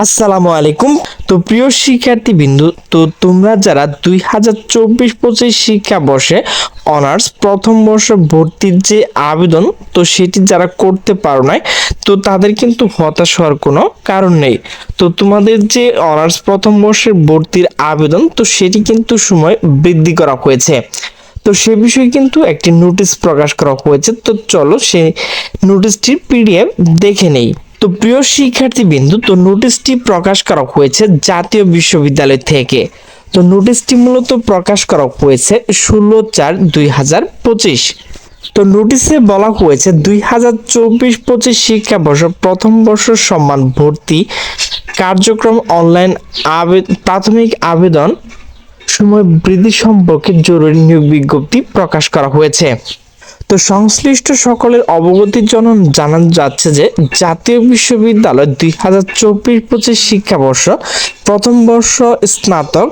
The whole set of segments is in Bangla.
আসসালামু আলাইকুম। তো প্রিয় শিক্ষার্থী বিন্দু তো তোমরা যারা দুই হাজার চব্বিশ পঁচিশ শিক্ষাবর্ষে অনার্স প্রথম বর্ষ ভর্তির যে আবেদন, তো সেটি যারা করতে পারো নাই, তো তাদের কিন্তু হতাশ হওয়ার কোনো কারণ নেই। তো তোমাদের যে অনার্স প্রথম বর্ষের ভর্তির আবেদন, তো সেটি কিন্তু সময় বৃদ্ধি করা হয়েছে। তো সে বিষয়ে কিন্তু একটি নোটিশ প্রকাশ করা হয়েছে, তো চলো সেই নোটিশটির পিডিএফ দেখে নেই। তো প্রিয় শিক্ষার্থী বিন্দু তো নোটিশটি প্রকাশ করা হয়েছে জাতীয় বিশ্ববিদ্যালয় থেকে। তো নোটিশটি মূলত প্রকাশ করা হয়েছে ষোলো চার দুই হাজার পঁচিশ। তো নোটিশে বলা হয়েছে দুই হাজার চব্বিশ পঁচিশ শিক্ষাবর্ষ প্রথম বর্ষ সম্মান ভর্তি কার্যক্রম অনলাইন প্রাথমিক আবেদন সময় বৃদ্ধি সম্পর্কে জরুরি নিয়োগ বিজ্ঞপ্তি প্রকাশ করা হয়েছে। তো সংশ্লিষ্ট সকলের অবগতির জন্য জানানো যাচ্ছে যে জাতীয় বিশ্ববিদ্যালয় দুই হাজার চব্বিশ পঁচিশ শিক্ষাবর্ষ প্রথম বর্ষ স্নাতক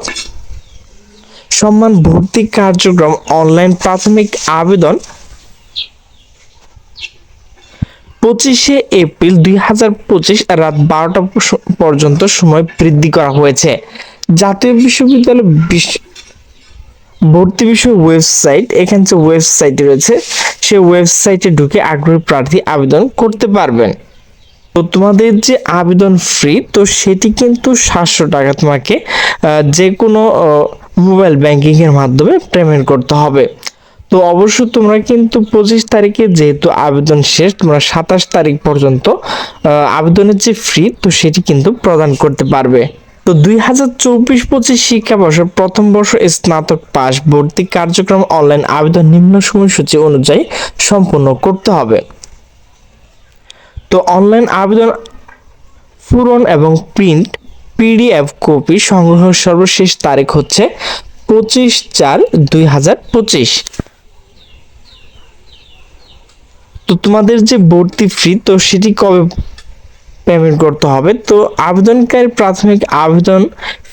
সম্মান ভর্তি কার্যক্রম অনলাইন প্রাথমিক আবেদন পঁচিশে এপ্রিল দুই হাজার পঁচিশ রাত বারোটা পর্যন্ত সময় বৃদ্ধি করা হয়েছে। জাতীয় বিশ্ববিদ্যালয় বিশ- ভর্তি বিষয় ওয়েবসাইট, এখানে যে ওয়েবসাইট রয়েছে সেই ওয়েবসাইটে ঢুকে আগ্রহী প্রার্থী আবেদন করতে পারবেন। তো তোমাদের যে আবেদন ফ্রি তো সেটি কিন্তু সাতশো টাকা তোমাকে যে কোনো মোবাইল ব্যাংকিং এর মাধ্যমে পেমেন্ট করতে হবে। তো অবশ্য তোমরা কিন্তু পঁচিশ তারিখে যেহেতু আবেদন শেষ, তোমরা সাতাশ তারিখ পর্যন্ত আবেদনের যে ফ্রি তো সেটি কিন্তু প্রদান করতে পারবে। তো দুই হাজার চব্বিশ পঁচিশ শিক্ষাবর্ষ প্রথম বর্ষ স্নাতক পাস ভর্তি কার্যক্রম অনলাইন আবেদন নিম্ন সময়সূচি অনুযায়ী সম্পূর্ণ করতে হবে। তো অনলাইন আবেদন পূরণ এবং প্রিন্ট পিডিএফ কপি সংগ্রহের সর্বশেষ তারিখ হচ্ছে পঁচিশ চার দুই হাজার পঁচিশ। তো তোমাদের যে ভর্তি ফি, তো সেটি কবে পেমেন্ট করতে হবে। তো আবেদনকারী প্রাথমিক আবেদন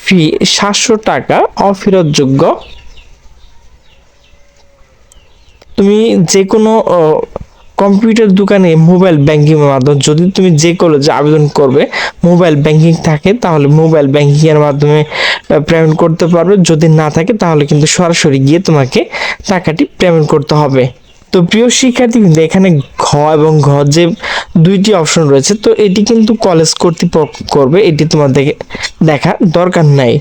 ফি সাতশো টাকা অফেরতযোগ্য। তুমি যে কোনো কম্পিউটার দোকানে মোবাইল ব্যাংকিং এর মাধ্যমে, যদি তুমি যে কলেজে আবেদন করবে মোবাইল ব্যাংকিং থাকে, তাহলে মোবাইল ব্যাংকিং এর মাধ্যমে পেমেন্ট করতে পারবে। যদি না থাকে, তাহলে কিন্তু সরাসরি গিয়ে তোমাকে টাকাটি পেমেন্ট করতে হবে। তো প্রিয় শিক্ষার্থী, কিন্তু এখানে ঘ এবং ঘ যে দুইটি অপশন রয়েছে। তো এটি কিন্তু কলেজ কর্তৃপক্ষ করবে। এটি তোমাদের দেখা দরকার নাই।